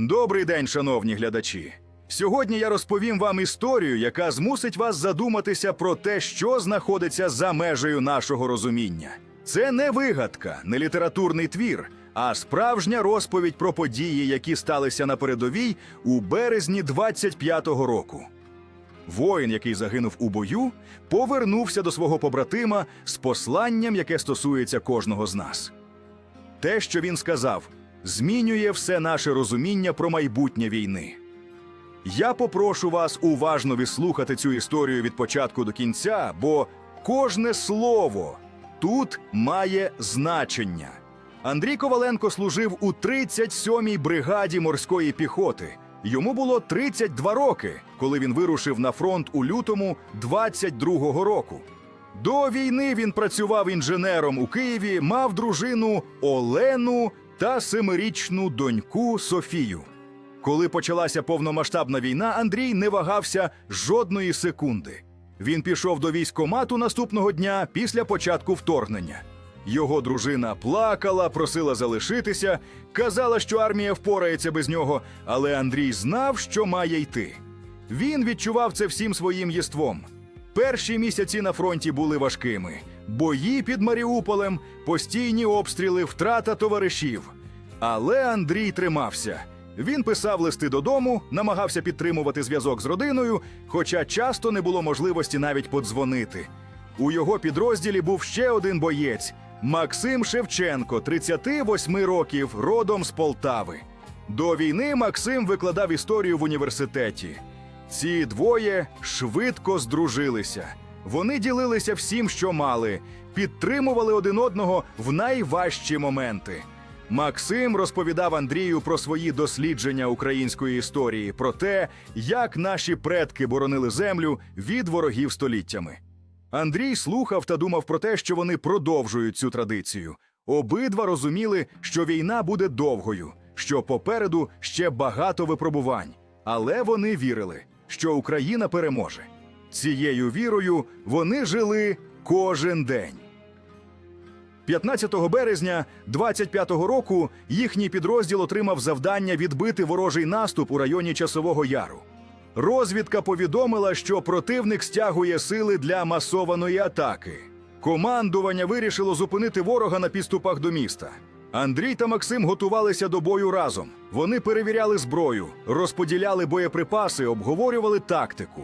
Добрий день, шановні глядачі. Сьогодні я розповім вам історію, яка змусить вас задуматися про те, що знаходиться за межею нашого розуміння. Це не вигадка, не літературний твір, а справжня розповідь про події, які сталися на передовій у березні 25-го року. Воїн, який загинув у бою, повернувся до свого побратима з посланням, яке стосується кожного з нас. Те, що він сказав, змінює все наше розуміння про майбутнє війни. Я попрошу вас уважно відслухати цю історію від початку до кінця, бо кожне слово тут має значення. Андрій Коваленко служив у 37-й бригаді морської піхоти. Йому було 32 роки, коли він вирушив на фронт у лютому 22-го року. До війни він працював інженером у Києві, мав дружину Олену та семирічну доньку Софію. Коли почалася повномасштабна війна, Андрій не вагався жодної секунди. Він пішов до військкомату наступного дня після початку вторгнення. Його дружина плакала, просила залишитися, казала, що армія впорається без нього, але Андрій знав, що має йти. Він відчував це всім своїм єством. Перші місяці на фронті були важкими: бої під Маріуполем, постійні обстріли, втрата товаришів. Але Андрій тримався. Він писав листи додому, намагався підтримувати зв'язок з родиною, хоча часто не було можливості навіть подзвонити. У його підрозділі був ще один боєць Максим Шевченко, 38 років, родом з Полтави. До війни Максим викладав історію в університеті. Ці двоє швидко здружилися. Вони ділилися всім, що мали, підтримували один одного в найважчі моменти. Максим розповідав Андрію про свої дослідження української історії, про те, як наші предки боронили землю від ворогів століттями. Андрій слухав та думав про те, що вони продовжують цю традицію. Обидва розуміли, що війна буде довгою, що попереду ще багато випробувань, але вони вірили, що Україна переможе. Цією вірою вони жили кожен день. 15 березня 25-го року їхній підрозділ отримав завдання відбити ворожий наступ у районі Часового Яру. Розвідка повідомила, що противник стягує сили для масованої атаки. Командування вирішило зупинити ворога на підступах до міста. Андрій та Максим готувалися до бою разом. Вони перевіряли зброю, розподіляли боєприпаси, обговорювали тактику.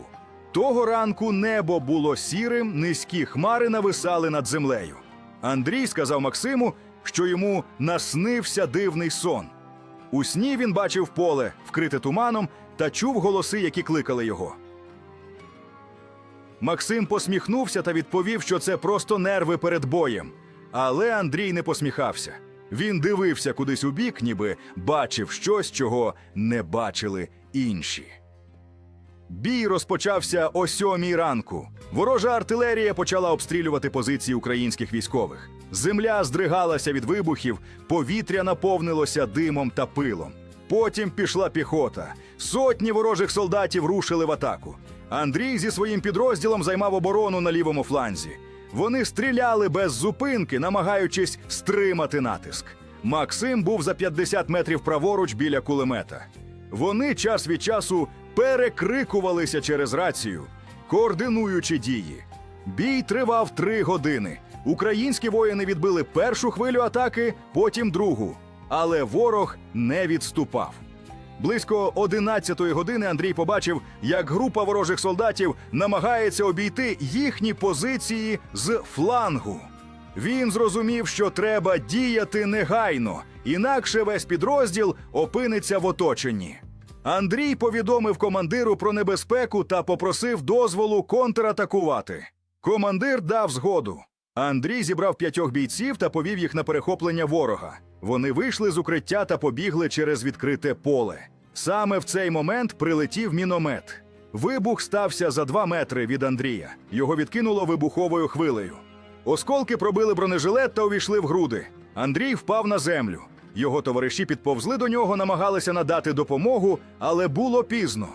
Того ранку небо було сірим, низькі хмари нависали над землею. Андрій сказав Максиму, що йому наснився дивний сон. У сні він бачив поле, вкрите туманом, та чув голоси, які кликали його. Максим посміхнувся та відповів, що це просто нерви перед боєм. Але Андрій не посміхався. Він дивився кудись у бік, ніби бачив щось, чого не бачили інші. Бій розпочався о сьомій ранку. Ворожа артилерія почала обстрілювати позиції українських військових. Земля здригалася від вибухів, повітря наповнилося димом та пилом. Потім пішла піхота. Сотні ворожих солдатів рушили в атаку. Андрій зі своїм підрозділом займав оборону на лівому фланзі. Вони стріляли без зупинки, намагаючись стримати натиск. Максим був за 50 метрів праворуч біля кулемета. Вони час від часу перекрикувалися через рацію, координуючи дії. Бій тривав три години. Українські воїни відбили першу хвилю атаки, потім другу. Але ворог не відступав. Близько 11-ї години Андрій побачив, як група ворожих солдатів намагається обійти їхні позиції з флангу. Він зрозумів, що треба діяти негайно, інакше весь підрозділ опиниться в оточенні. Андрій повідомив командиру про небезпеку та попросив дозволу контратакувати. Командир дав згоду. Андрій зібрав п'ятьох бійців та повів їх на перехоплення ворога. Вони вийшли з укриття та побігли через відкрите поле. Саме в цей момент прилетів міномет. Вибух стався за два метри від Андрія. Його відкинуло вибуховою хвилею. Осколки пробили бронежилет та увійшли в груди. Андрій впав на землю. Його товариші підповзли до нього, намагалися надати допомогу, але було пізно.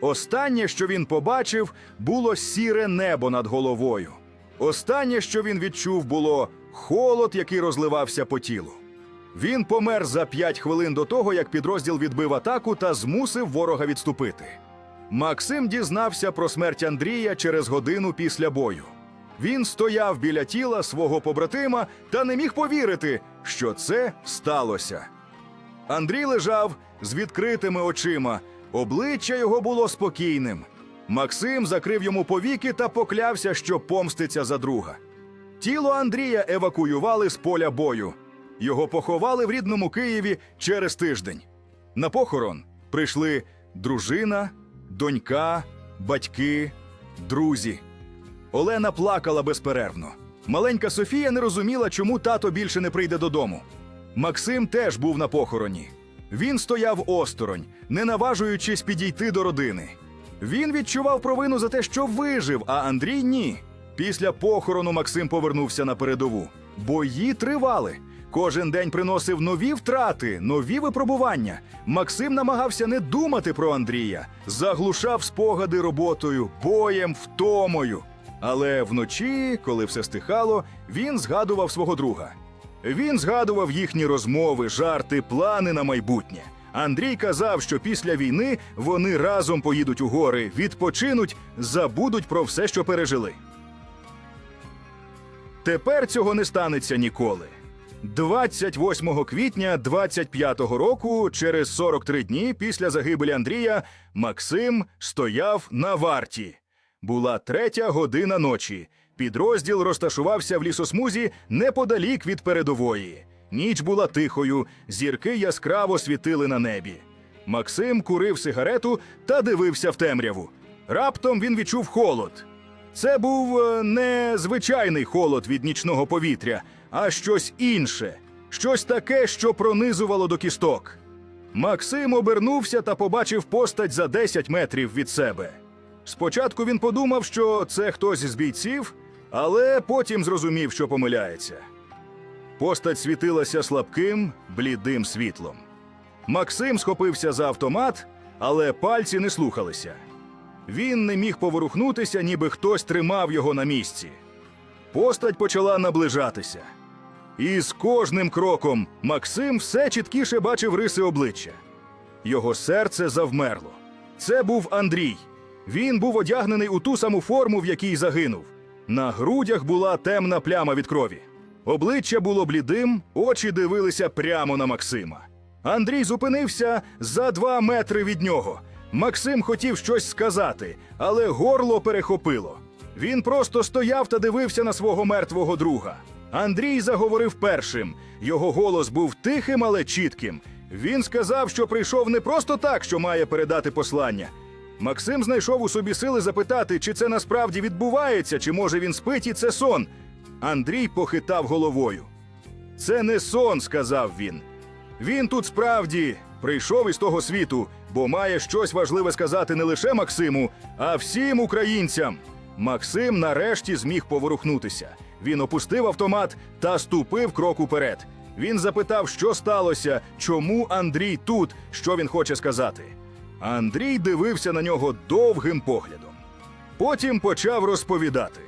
Останнє, що він побачив, було сіре небо над головою. Останнє, що він відчув, було холод, який розливався по тілу. Він помер за 5 хвилин до того, як підрозділ відбив атаку та змусив ворога відступити. Максим дізнався про смерть Андрія через годину після бою. Він стояв біля тіла свого побратима та не міг повірити, що це сталося. Андрій лежав з відкритими очима, обличчя його було спокійним. Максим закрив йому повіки та поклявся, що помститься за друга. Тіло Андрія евакуювали з поля бою. Його поховали в рідному Києві через тиждень. На похорон прийшли дружина, донька, батьки, друзі. Олена плакала безперервно. Маленька Софія не розуміла, чому тато більше не прийде додому. Максим теж був на похороні. Він стояв осторонь, не наважуючись підійти до родини. Він відчував провину за те, що вижив, а Андрій ні. Після похорону Максим повернувся на передову. Бої тривали. Кожен день приносив нові втрати, нові випробування. Максим намагався не думати про Андрія, заглушав спогади роботою, боєм, втомою. Але вночі, коли все стихало, він згадував свого друга. Він згадував їхні розмови, жарти, плани на майбутнє. Андрій казав, що після війни вони разом поїдуть у гори, відпочинуть, забудуть про все, що пережили. Тепер цього не станеться ніколи. 28 квітня 25-го року, через 43 дні після загибелі Андрія, Максим стояв на варті. Була третя година ночі. Підрозділ розташувався в лісосмузі неподалік від передової. Ніч була тихою, зірки яскраво світили на небі. Максим курив сигарету та дивився в темряву. Раптом він відчув холод. Це був е, не звичайний холод від нічного повітря, а щось інше, щось таке, що пронизувало до кісток. Максим обернувся та побачив постать за 10 метрів від себе. Спочатку він подумав, що це хтось з бійців, але потім зрозумів, що помиляється. Постать світилася слабким, блідим світлом. Максим схопився за автомат, але пальці не слухалися. Він не міг поворухнутися, ніби хтось тримав його на місці. Постать почала наближатися. І з кожним кроком Максим все чіткіше бачив риси обличчя. Його серце завмерло. Це був Андрій. Він був одягнений у ту саму форму, в якій загинув. На грудях була темна пляма від крові. Обличчя було блідим, очі дивилися прямо на Максима. Андрій зупинився за два метри від нього. Максим хотів щось сказати, але горло перехопило. Він просто стояв та дивився на свого мертвого друга. Андрій заговорив першим. Його голос був тихим, але чітким. Він сказав, що прийшов не просто так, що має передати послання. Максим знайшов у собі сили запитати, чи це насправді відбувається, чи може він спить і це сон. Андрій похитав головою. Це не сон, сказав він. Він тут справді прийшов із того світу, бо має щось важливе сказати не лише Максиму, а всім українцям. Максим нарешті зміг поворухнутися. Він опустив автомат та ступив крок уперед. Він запитав, що сталося, чому Андрій тут, що він хоче сказати. Андрій дивився на нього довгим поглядом. Потім почав розповідати.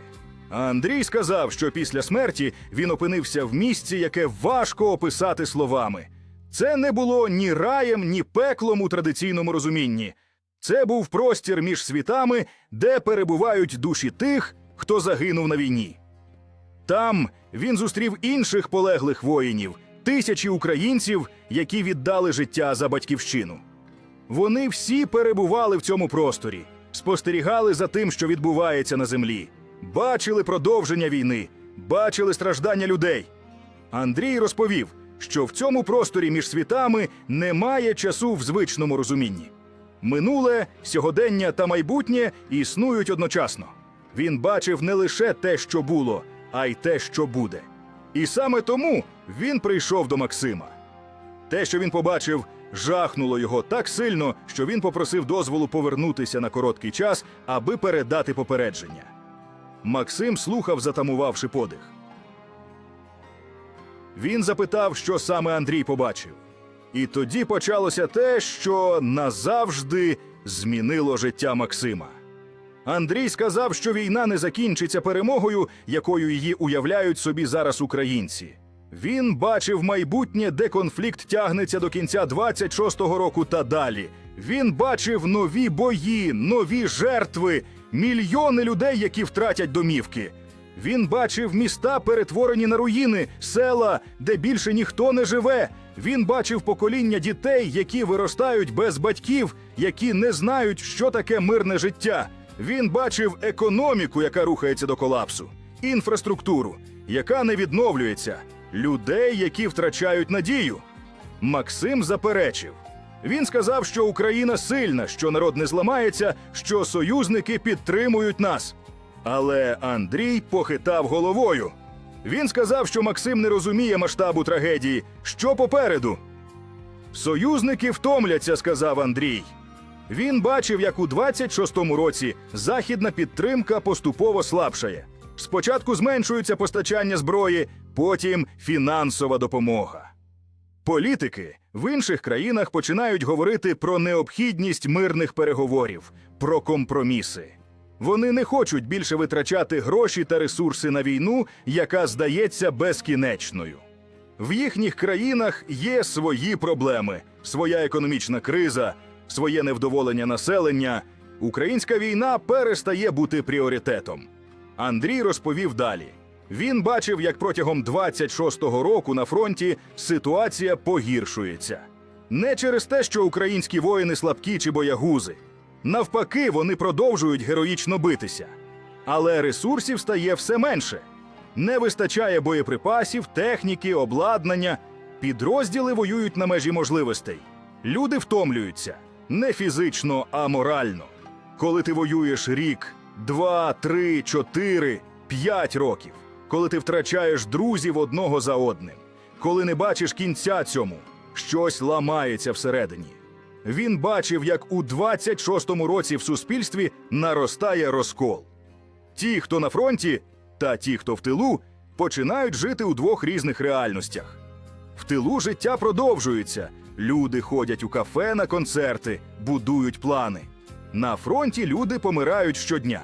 Андрій сказав, що після смерті він опинився в місці, яке важко описати словами. Це не було ні раєм, ні пеклом у традиційному розумінні. Це був простір між світами, де перебувають душі тих, хто загинув на війні. Там він зустрів інших полеглих воїнів, тисячі українців, які віддали життя за батьківщину. Вони всі перебували в цьому просторі, спостерігали за тим, що відбувається на землі, бачили продовження війни, бачили страждання людей. Андрій розповів, що в цьому просторі між світами немає часу в звичному розумінні. Минуле, сьогодення та майбутнє існують одночасно. Він бачив не лише те, що було, а й те, що буде. І саме тому він прийшов до Максима. Те, що він побачив, жахнуло його так сильно, що він попросив дозволу повернутися на короткий час, аби передати попередження. Максим слухав, затамувавши подих. Він запитав, що саме Андрій побачив. І тоді почалося те, що назавжди змінило життя Максима. Андрій сказав, що війна не закінчиться перемогою, якою її уявляють собі зараз українці. Він бачив майбутнє, де конфлікт тягнеться до кінця 26-го року та далі. Він бачив нові бої, нові жертви, мільйони людей, які втратять домівки. Він бачив міста, перетворені на руїни, села, де більше ніхто не живе. Він бачив покоління дітей, які виростають без батьків, які не знають, що таке мирне життя. Він бачив економіку, яка рухається до колапсу, інфраструктуру, яка не відновлюється, людей, які втрачають надію. Максим заперечив. Він сказав, що Україна сильна, що народ не зламається, що союзники підтримують нас. Але Андрій похитав головою. Він сказав, що Максим не розуміє масштабу трагедії. Що попереду? Союзники втомляться, сказав Андрій. Він бачив, як у 26-му році західна підтримка поступово слабшає. Спочатку зменшується постачання зброї, потім фінансова допомога. Політики в інших країнах починають говорити про необхідність мирних переговорів, про компроміси. Вони не хочуть більше витрачати гроші та ресурси на війну, яка здається безкінечною. В їхніх країнах є свої проблеми, своя економічна криза, своє невдоволення населення. Українська війна перестає бути пріоритетом. Андрій розповів далі. Він бачив, як протягом 26-го року на фронті ситуація погіршується. Не через те, що українські воїни слабкі чи боягузи. Навпаки, вони продовжують героїчно битися. Але ресурсів стає все менше. Не вистачає боєприпасів, техніки, обладнання. Підрозділи воюють на межі можливостей. Люди втомлюються не фізично, а морально. Коли ти воюєш рік, два, три, чотири, п'ять років, коли ти втрачаєш друзів одного за одним, коли не бачиш кінця цьому, щось ламається всередині. Він бачив, як у 26-му році в суспільстві наростає розкол. Ті, хто на фронті, та ті, хто в тилу, починають жити у двох різних реальностях. В тилу життя продовжується. Люди ходять у кафе на концерти, будують плани. На фронті люди помирають щодня.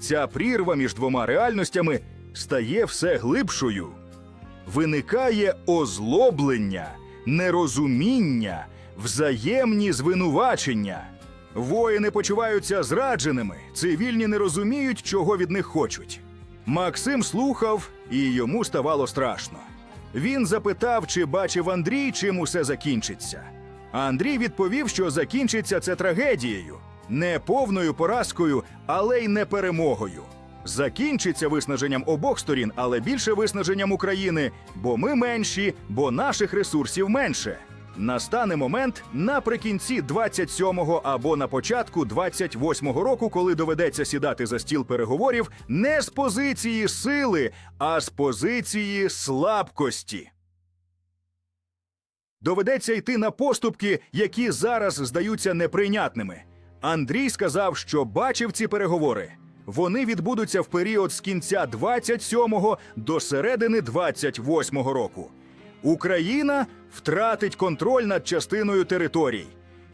Ця прірва між двома реальностями стає все глибшою. Виникає озлоблення, нерозуміння, взаємні звинувачення. Воїни почуваються зрадженими, цивільні не розуміють, чого від них хочуть. Максим слухав, і йому ставало страшно. Він запитав, чи бачив Андрій, чим усе закінчиться. Андрій відповів, що закінчиться це трагедією, не повною поразкою, але й не перемогою. Закінчиться виснаженням обох сторін, але більше виснаженням України, бо ми менші, бо наших ресурсів менше. Настане момент наприкінці 27-го або на початку 28-го року, коли доведеться сідати за стіл переговорів не з позиції сили, а з позиції слабкості. Доведеться йти на поступки, які зараз здаються неприйнятними. Андрій сказав, що бачив ці переговори. Вони відбудуться в період з кінця 27-го до середини 28-го року. Україна втратить контроль над частиною територій.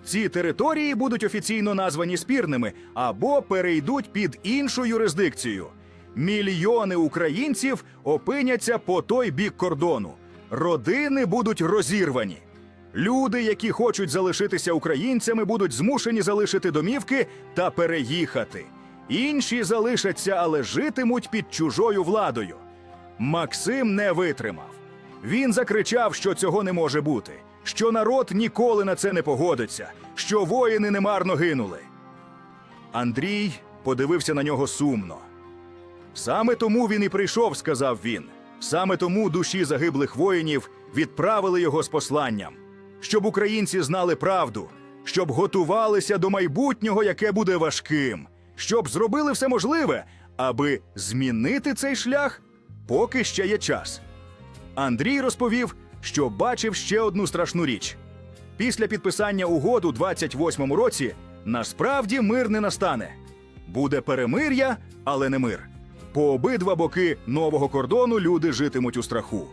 Ці території будуть офіційно названі спірними або перейдуть під іншу юрисдикцію. Мільйони українців опиняться по той бік кордону. Родини будуть розірвані. Люди, які хочуть залишитися українцями, будуть змушені залишити домівки та переїхати. Інші залишаться, але житимуть під чужою владою. Максим не витримав. Він закричав, що цього не може бути, що народ ніколи на це не погодиться, що воїни немарно гинули. Андрій подивився на нього сумно. Саме тому він і прийшов, сказав він. Саме тому душі загиблих воїнів відправили його з посланням, щоб українці знали правду, щоб готувалися до майбутнього, яке буде важким, щоб зробили все можливе, аби змінити цей шлях, поки ще є час. Андрій розповів, що бачив ще одну страшну річ. Після підписання угод у 28-му році насправді мир не настане. Буде перемир'я, але не мир. По обидва боки нового кордону люди житимуть у страху.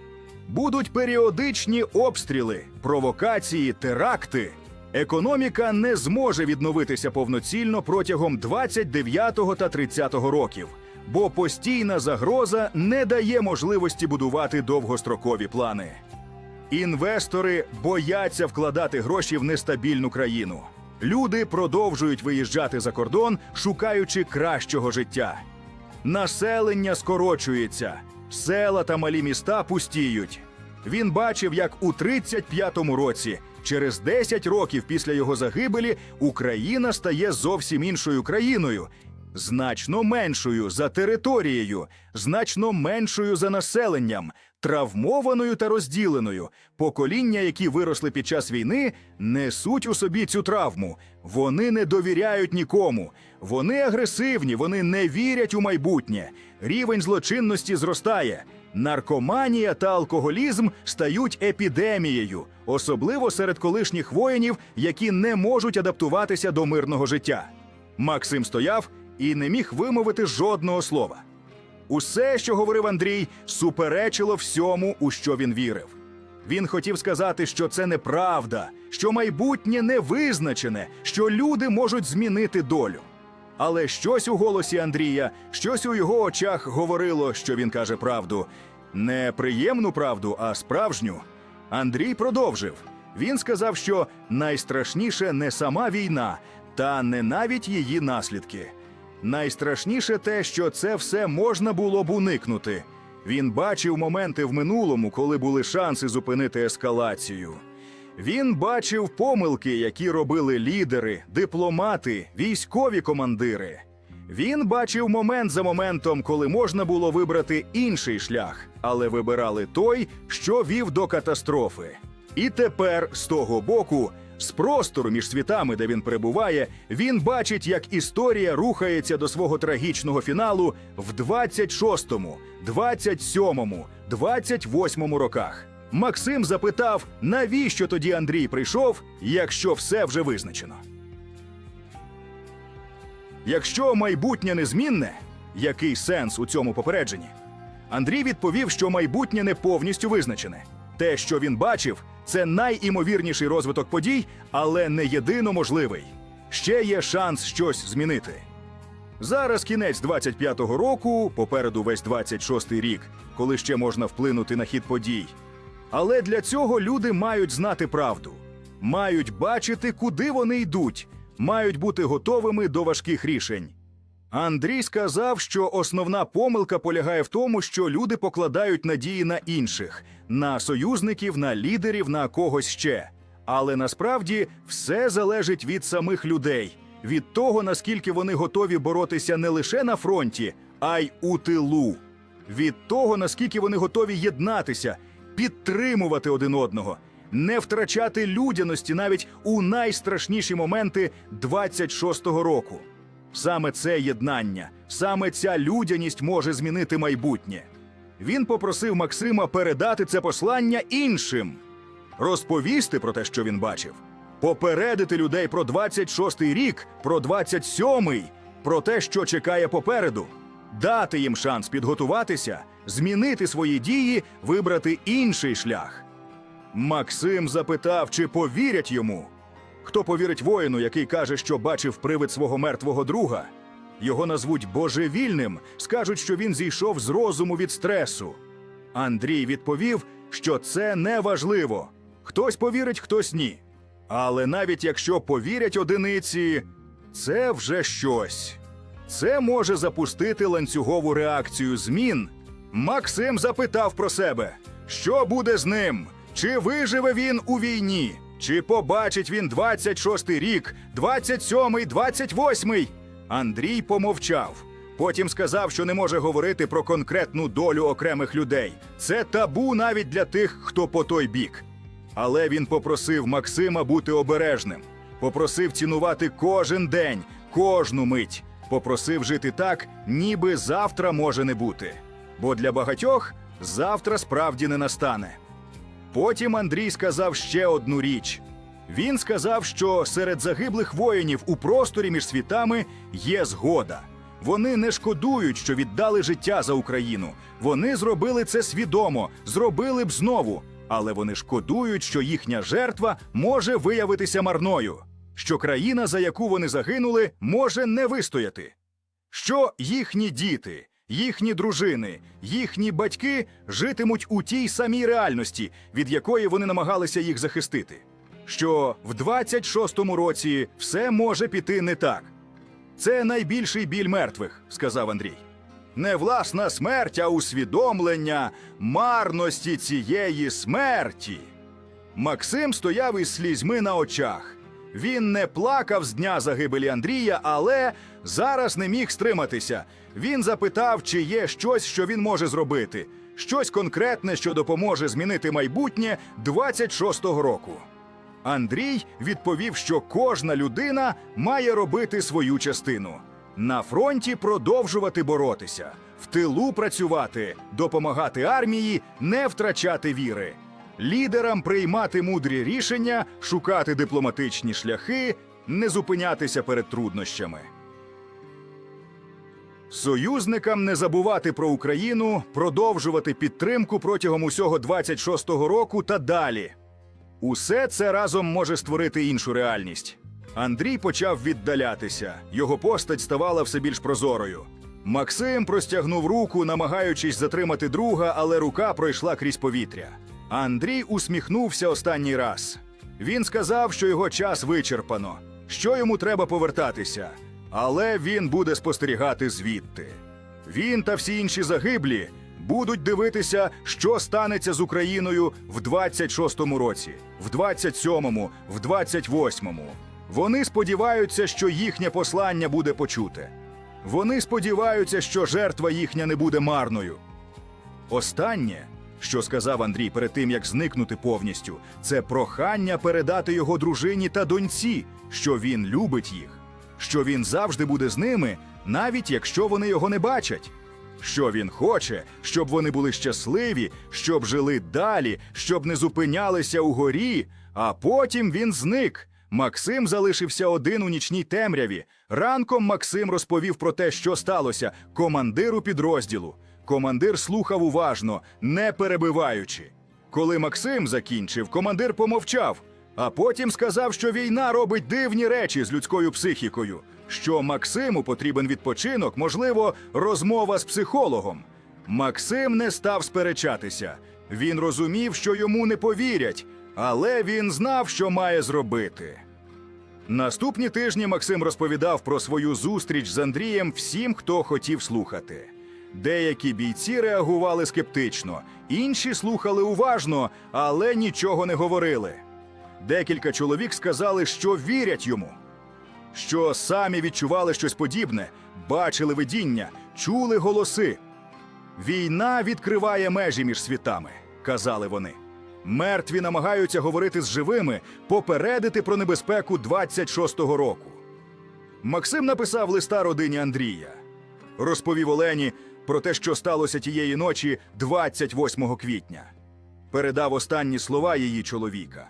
Будуть періодичні обстріли, провокації, теракти. Економіка не зможе відновитися повноцінно протягом 29 та 30 років. бо постійна загроза не дає можливості будувати довгострокові плани. Інвестори бояться вкладати гроші в нестабільну країну. Люди продовжують виїжджати за кордон, шукаючи кращого життя. Населення скорочується, села та малі міста пустіють. Він бачив, як у 35-му році, через 10 років після його загибелі, Україна стає зовсім іншою країною, значно меншою за територією, значно меншою за населенням, травмованою та розділеною. Покоління, які виросли під час війни, несуть у собі цю травму. Вони не довіряють нікому. Вони агресивні, вони не вірять у майбутнє. Рівень злочинності зростає. Наркоманія та алкоголізм стають епідемією, особливо серед колишніх воїнів, які не можуть адаптуватися до мирного життя. Максим стояв і не міг вимовити жодного слова. Усе, що говорив Андрій, суперечило всьому, у що він вірив. Він хотів сказати, що це неправда, що майбутнє не визначене, що люди можуть змінити долю. Але щось у голосі Андрія, щось у його очах говорило, що він каже правду. Не приємну правду, а справжню. Андрій продовжив. Він сказав, що найстрашніше не сама війна, та не навіть її наслідки. Найстрашніше те, що це все можна було б уникнути. Він бачив моменти в минулому, коли були шанси зупинити ескалацію. Він бачив помилки, які робили лідери, дипломати, військові командири. Він бачив момент за моментом, коли можна було вибрати інший шлях, але вибирали той, що вів до катастрофи. І тепер з того боку, з простору між світами, де він перебуває, він бачить, як історія рухається до свого трагічного фіналу в 26-му, 27-му, 28-му роках. Максим запитав, навіщо тоді Андрій прийшов, якщо все вже визначено. Якщо майбутнє незмінне, який сенс у цьому попередженні? Андрій відповів, що майбутнє не повністю визначене. Те, що він бачив, це найімовірніший розвиток подій, але не єдино можливий. Ще є шанс щось змінити. Зараз кінець 25-го року, попереду весь 26-й рік, коли ще можна вплинути на хід подій. Але для цього люди мають знати правду, мають бачити, куди вони йдуть, мають бути готовими до важких рішень. Андрій сказав, що основна помилка полягає в тому, що люди покладають надії на інших, на союзників, на лідерів, на когось ще. Але насправді все залежить від самих людей, від того, наскільки вони готові боротися не лише на фронті, а й у тилу, від того, наскільки вони готові єднатися, підтримувати один одного, не втрачати людяності навіть у найстрашніші моменти 26-го року. Саме це єднання, саме ця людяність може змінити майбутнє. Він попросив Максима передати це послання іншим, розповісти про те, що він бачив, попередити людей про 26-й рік, про 27-й, про те, що чекає попереду, дати їм шанс підготуватися, змінити свої дії, вибрати інший шлях. Максим запитав, чи повірять йому. Хто повірить воїну, який каже, що бачив привид свого мертвого друга? Його назвуть божевільним, скажуть, що він зійшов з розуму від стресу. Андрій відповів, що це не важливо. Хтось повірить, хтось ні. Але навіть якщо повірять одиниці, це вже щось. Це може запустити ланцюгову реакцію змін. Максим запитав про себе, що буде з ним? Чи виживе він у війні? Чи побачить він 26-й рік, 27-й, 28-й? Андрій помовчав. Потім сказав, що не може говорити про конкретну долю окремих людей. Це табу навіть для тих, хто по той бік. Але він попросив Максима бути обережним, попросив цінувати кожен день, кожну мить, попросив жити так, ніби завтра може не бути. Бо для багатьох завтра справді не настане. Потім Андрій сказав ще одну річ. Він сказав, що серед загиблих воїнів у просторі між світами є згода. Вони не шкодують, що віддали життя за Україну. Вони зробили це свідомо, зробили б знову. Але вони шкодують, що їхня жертва може виявитися марною, що країна, за яку вони загинули, може не вистояти, що їхні діти, їхні дружини, їхні батьки житимуть у тій самій реальності, від якої вони намагалися їх захистити. Що в 26-му році все може піти не так. Це найбільший біль мертвих, сказав Андрій. Не власна смерть, а усвідомлення марності цієї смерті. Максим стояв із слізьми на очах. Він не плакав з дня загибелі Андрія, але зараз не міг стриматися. Він запитав, чи є щось, що він може зробити, щось конкретне, що допоможе змінити майбутнє 26-го року. Андрій відповів, що кожна людина має робити свою частину. На фронті продовжувати боротися, в тилу працювати, допомагати армії, не втрачати віри, лідерам приймати мудрі рішення, шукати дипломатичні шляхи, не зупинятися перед труднощами. Союзникам не забувати про Україну, продовжувати підтримку протягом усього 26-го року та далі. Усе це разом може створити іншу реальність. Андрій почав віддалятися, його постать ставала все більш прозорою. Максим простягнув руку, намагаючись затримати друга, але рука пройшла крізь повітря. Андрій усміхнувся останній раз. Він сказав, що його час вичерпано, що йому треба повертатися, але він буде спостерігати звідти. Він та всі інші загиблі будуть дивитися, що станеться з Україною в 26-му році, в 27-му, в 28-му. Вони сподіваються, що їхнє послання буде почуте. Вони сподіваються, що жертва їхня не буде марною. Останнє, що сказав Андрій перед тим, як зникнути повністю, це прохання передати його дружині та доньці, що він любить їх, що він завжди буде з ними, навіть якщо вони його не бачать. Що він хоче, щоб вони були щасливі, щоб жили далі, щоб не зупинялися у горі, а потім він зник. Максим залишився один у нічній темряві. Ранком Максим розповів про те, що сталося командиру підрозділу. Командир слухав уважно, не перебиваючи. Коли Максим закінчив, командир помовчав, а потім сказав, що війна робить дивні речі з людською психікою, що Максиму потрібен відпочинок, можливо, розмова з психологом. Максим не став сперечатися. Він розумів, що йому не повірять, але він знав, що має зробити. Наступні тижні Максим розповідав про свою зустріч з Андрієм всім, хто хотів слухати. Деякі бійці реагували скептично, інші слухали уважно, але нічого не говорили. Декілька чоловік сказали, що вірять йому, що самі відчували щось подібне, бачили видіння, чули голоси. Війна відкриває межі між світами, казали вони. Мертві намагаються говорити з живими, попередити про небезпеку 26-го року. Максим написав листа родині Андрія. Розповів Олені про те, що сталося тієї ночі 28 квітня. Передав останні слова її чоловіка.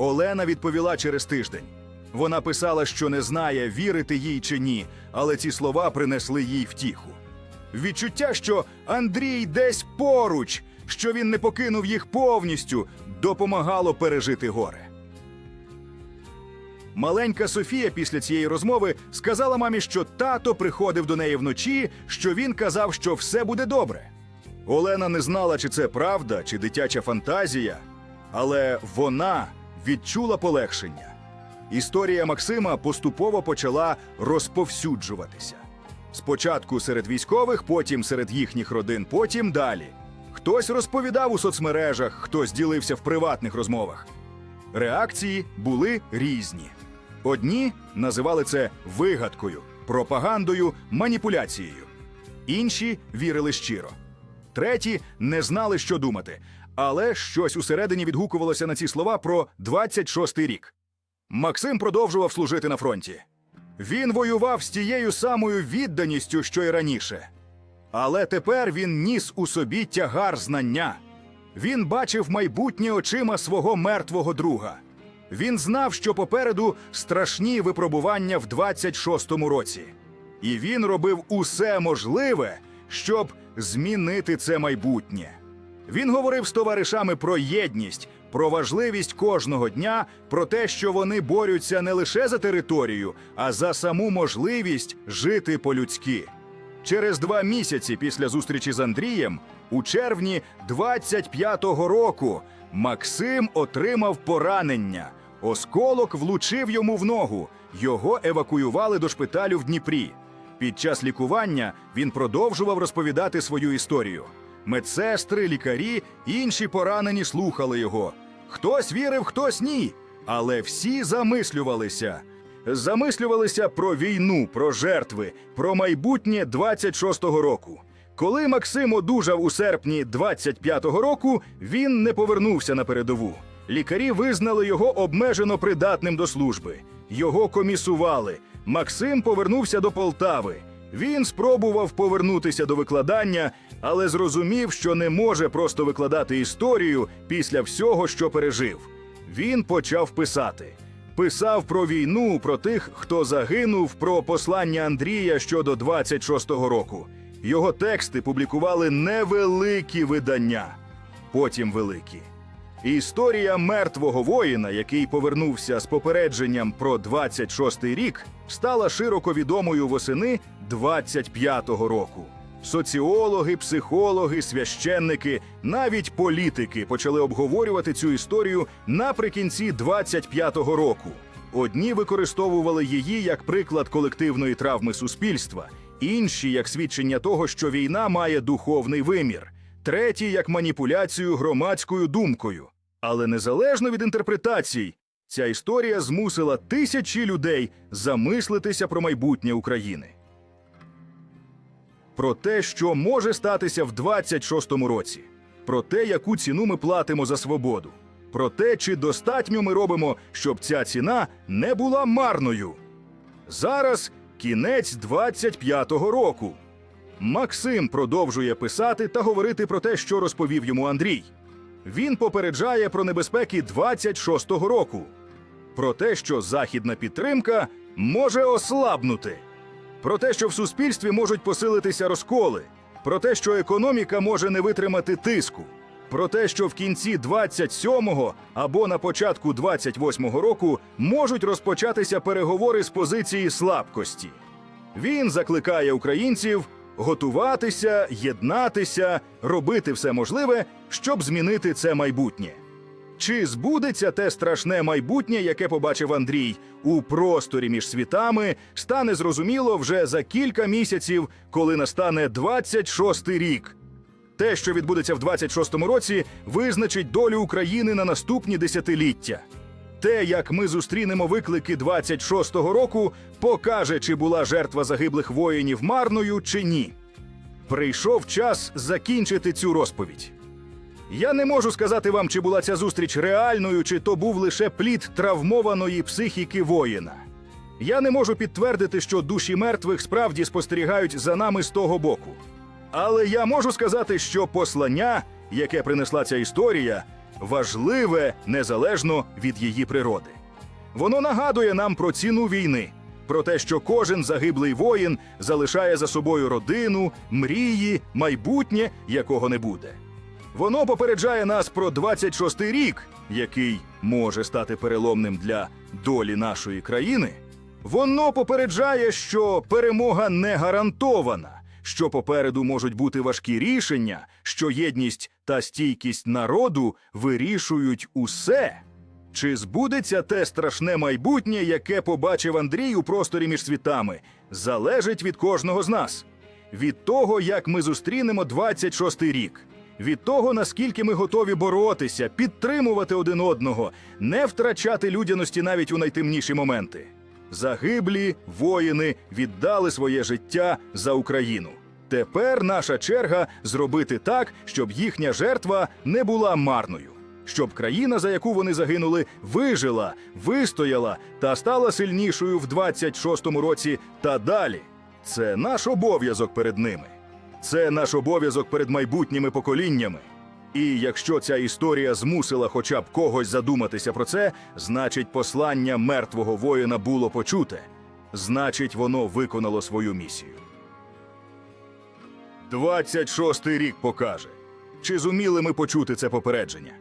Олена відповіла через тиждень. Вона писала, що не знає, вірити їй чи ні, але ці слова принесли їй втіху. Відчуття, що Андрій десь поруч, що він не покинув їх повністю, допомагало пережити горе. Маленька Софія після цієї розмови сказала мамі, що тато приходив до неї вночі, що він казав, що все буде добре. Олена не знала, чи це правда, чи дитяча фантазія, але вона відчула полегшення. Історія Максима поступово почала розповсюджуватися. Спочатку серед військових, потім серед їхніх родин, потім далі. Хтось розповідав у соцмережах, хтось ділився в приватних розмовах. Реакції були різні. Одні називали це вигадкою, пропагандою, маніпуляцією. Інші вірили щиро. Треті не знали, що думати, але щось усередині відгукувалося на ці слова про 26-й рік. Максим продовжував служити на фронті. Він воював з тією самою відданістю, що й раніше. Але тепер він ніс у собі тягар знання. Він бачив майбутнє очима свого мертвого друга. Він знав, що попереду страшні випробування в 26-му році. І він робив усе можливе, щоб змінити це майбутнє. Він говорив з товаришами про єдність, про важливість кожного дня, про те, що вони борються не лише за територію, а за саму можливість жити по-людськи. Через два місяці після зустрічі з Андрієм, у червні 25-го року, Максим отримав поранення. Осколок влучив йому в ногу. Його евакуювали до шпиталю в Дніпрі. Під час лікування він продовжував розповідати свою історію. Медсестри, лікарі, інші поранені слухали його. Хтось вірив, хтось ні. Але всі замислювалися. Замислювалися про війну, про жертви, про майбутнє 26-го року. Коли Максим одужав у серпні 25-го року, він не повернувся на передову. Лікарі визнали його обмежено придатним до служби. Його комісували. Максим повернувся до Полтави. Він спробував повернутися до викладання, але зрозумів, що не може просто викладати історію після всього, що пережив. Він почав писати. Писав про війну, про тих, хто загинув, про послання Андрія щодо 26-го року. Його тексти публікували невеликі видання, потім великі. Історія мертвого воїна, який повернувся з попередженням про 26-й рік, стала широко відомою восени 25-го року. Соціологи, психологи, священники, навіть політики почали обговорювати цю історію наприкінці 25-го року. Одні використовували її як приклад колективної травми суспільства, інші як свідчення того, що війна має духовний вимір, треті як маніпуляцію громадською думкою. Але незалежно від інтерпретацій, ця історія змусила тисячі людей замислитися про майбутнє України. Про те, що може статися в 26-му році, про те, яку ціну ми платимо за свободу, про те, чи достатньо ми робимо, щоб ця ціна не була марною. Зараз кінець 25-го року. Максим продовжує писати та говорити про те, що розповів йому Андрій. Він попереджає про небезпеки 26-го року, про те, що західна підтримка може ослабнути, про те, що в суспільстві можуть посилитися розколи, про те, що економіка може не витримати тиску, про те, що в кінці 27-го або на початку 28-го року можуть розпочатися переговори з позиції слабкості. Він закликає українців готуватися, єднатися, робити все можливе, щоб змінити це майбутнє. Чи збудеться те страшне майбутнє, яке побачив Андрій у просторі між світами, стане зрозуміло вже за кілька місяців, коли настане 26-й рік. Те, що відбудеться в 26-му році, визначить долю України на наступні десятиліття. Те, як ми зустрінемо виклики 26-го року, покаже, чи була жертва загиблих воїнів марною чи ні. Прийшов час закінчити цю розповідь. Я не можу сказати вам, чи була ця зустріч реальною, чи то був лише плід травмованої психіки воїна. Я не можу підтвердити, що душі мертвих справді спостерігають за нами з того боку. Але я можу сказати, що послання, яке принесла ця історія, важливе незалежно від її природи. Воно нагадує нам про ціну війни, про те, що кожен загиблий воїн залишає за собою родину, мрії, майбутнє, якого не буде. Воно попереджає нас про 26-й рік, який може стати переломним для долі нашої країни. Воно попереджає, що перемога не гарантована, що попереду можуть бути важкі рішення, що єдність та стійкість народу вирішують усе. Чи збудеться те страшне майбутнє, яке побачив Андрій у просторі між світами, залежить від кожного з нас, від того, як ми зустрінемо 26-й рік, від того, наскільки ми готові боротися, підтримувати один одного, не втрачати людяності навіть у найтемніші моменти. Загиблі воїни віддали своє життя за Україну. Тепер наша черга зробити так, щоб їхня жертва не була марною, щоб країна, за яку вони загинули, вижила, вистояла та стала сильнішою в 26-му році та далі. Це наш обов'язок перед ними. Це наш обов'язок перед майбутніми поколіннями. І якщо ця історія змусила хоча б когось задуматися про це, значить послання мертвого воїна було почуте, значить, воно виконало свою місію. 26-й рік покаже, чи зуміли ми почути це попередження.